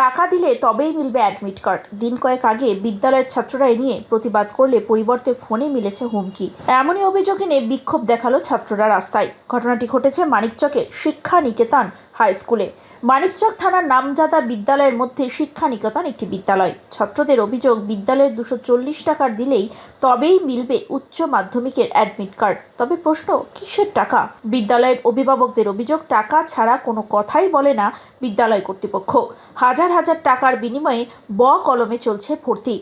টাকা দিলে তবেই মিলবে অ্যাডমিট কার্ড দিন কয়েক আগে বিদ্যালয়ের ছাত্ররা নিয়ে প্রতিবাদ করলে পরিবর্তে ফোনে মিলেছে হুমকি। এমনই অভিযোগ এনে বিক্ষোভ দেখাল ছাত্ররা রাস্তায়। ঘটনাটি ঘটেছে মানিকচকের শিক্ষা নিকেতন হাই স্কুলে। মানিকচক থানার নামজাদা বিদ্যালয়ের মধ্যে শিক্ষা নিকেতন একটি বিদ্যালয়। ছাত্রদের অভিযোগ, বিদ্যালয়ের দুশো চল্লিশ টাকার দিলেই তবেই মিলবে উচ্চ মাধ্যমিকের অ্যাডমিট কার্ড। তবে প্রশ্ন, কিসের টাকা? বিদ্যালয়ের অভিভাবকদের অভিযোগ, টাকা ছাড়া কোনো কথাই বলে না বিদ্যালয় কর্তৃপক্ষ। হাজার হাজার টাকার বিনিময়ে ব কলমে চলছে ভর্তি।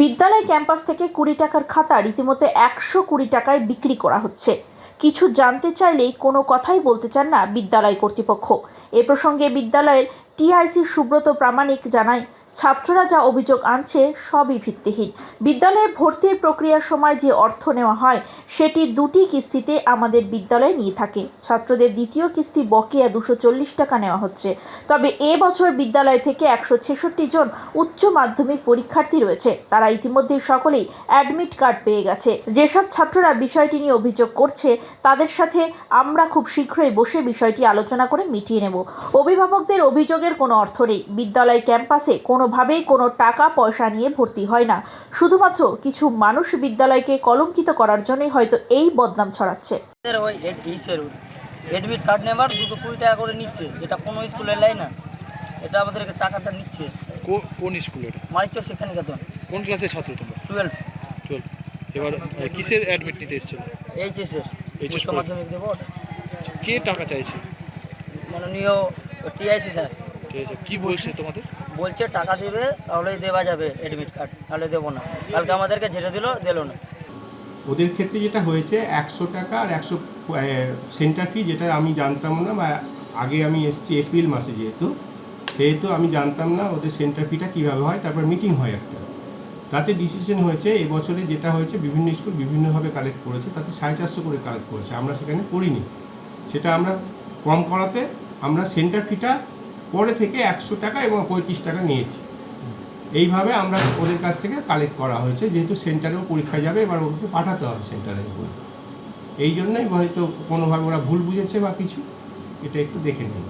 বিদ্যালয় ক্যাম্পাস থেকে কুড়ি টাকার খাতা রীতিমতো একশো কুড়ি টাকায় বিক্রি করা হচ্ছে। কিছু জানতে চাইলেই কোনো কথাই বলতে চান না বিদ্যালয় কর্তৃপক্ষ। এ প্রসঙ্গে বিদ্যালয়ের টিআইসি সুব্রত প্রামাণিক জানায় ছাত্ররা যা অভিযোগ আনছে সবই ভিত্তিহীন। বিদ্যালয়ে ভর্তির প্রক্রিয়ার সময় যে অর্থ নেওয়া হয়, সেটি দুটি কিস্তিতে আমাদের বিদ্যালয়ে নিয়ে থাকে। ছাত্রদের দ্বিতীয় কিস্তি বকেয়া দুশো চল্লিশ টাকা নেওয়া হচ্ছে। তবে এ বছর বিদ্যালয় থেকে একশো ছেষট্টি জন উচ্চ মাধ্যমিক পরীক্ষার্থী রয়েছে। তারা ইতিমধ্যে সকলেই অ্যাডমিট কার্ড পেয়ে গেছে। যেসব ছাত্ররা বিষয়টি নিয়ে অভিযোগ করছে, তাদের সাথে আমরা খুব শীঘ্রই বসে বিষয়টি আলোচনা করে মিটিয়ে নেব। অভিভাবকদের অভিযোগের কোনো অর্থ নেই। বিদ্যালয় ক্যাম্পাসে কোনোভাবেই কোনো টাকা পয়সা নিয়ে ভর্তি হয় না। শুধুমাত্র কিছু মানুষ বিদ্যালয়কে কলঙ্কিত করার জন্যই হয়তো এই বদনাম ছড়াচ্ছে। এডমিট কার্ড নেবার দুশো কুড়ি টাকা করে নিচ্ছে এটা কোনো স্কুলের লাই না। এটা আমাদের টাকাটা নিচ্ছে। কোন স্কুল এটা? মানিচ্ছ সেখানে কেতন কোন ক্লাসের ছাত্র তোমরা? টুয়েলভ চল এবার কিসের অ্যাডমিট নিতে এসেছিল এইচএসের উচ্চ মাধ্যমিক দেবো কে টাকা চাইছে? মাননীয় টিআইসি স্যার ঠিক আছে কি বলছে তোমাদের? বলছে টাকা দেবে তাহলেই দেওয়া যাবে এডমিট কার্ড তাহলে দেবো না। কালকে আমাদেরকে ঝেড়ে দিল দিলো না। ওদের ক্ষেত্রে যেটা হয়েছে একশো টাকা আর একশো সেন্টার ফি যেটা আমি জানতাম না বা আগে আমি এসেছি এপ্রিল মাসে যেহেতু সেহেতু আমি জানতাম না ওদের সেন্টার ফিটা কীভাবে হয় তারপর মিটিং হয় একটা। তাতে ডিসিশন হয়েছে এবছরে যেটা হয়েছে বিভিন্ন স্কুল বিভিন্নভাবে কালেক্ট করেছে তাতে সাড়ে চারশো করে কালেক্ট করেছে আমরা সেখানে করিনি। সেটা আমরা কম করাতে আমরা সেন্টার ফিটা পরে থেকে একশো টাকা এবং পঁয়ত্রিশ টাকা নিয়েছি। এইভাবে আমরা ওদের কাছ থেকে কালেক্ট করা হয়েছে, যেহেতু সেন্টারেও পরীক্ষা যাবে, এবার ওদেরকে পাঠাতে হবে সেন্টারে বলে। এই জন্যই হয়তো কোনোভাবে ওরা ভুল বুঝেছে বা কিছু, এটা একটু দেখে নিন।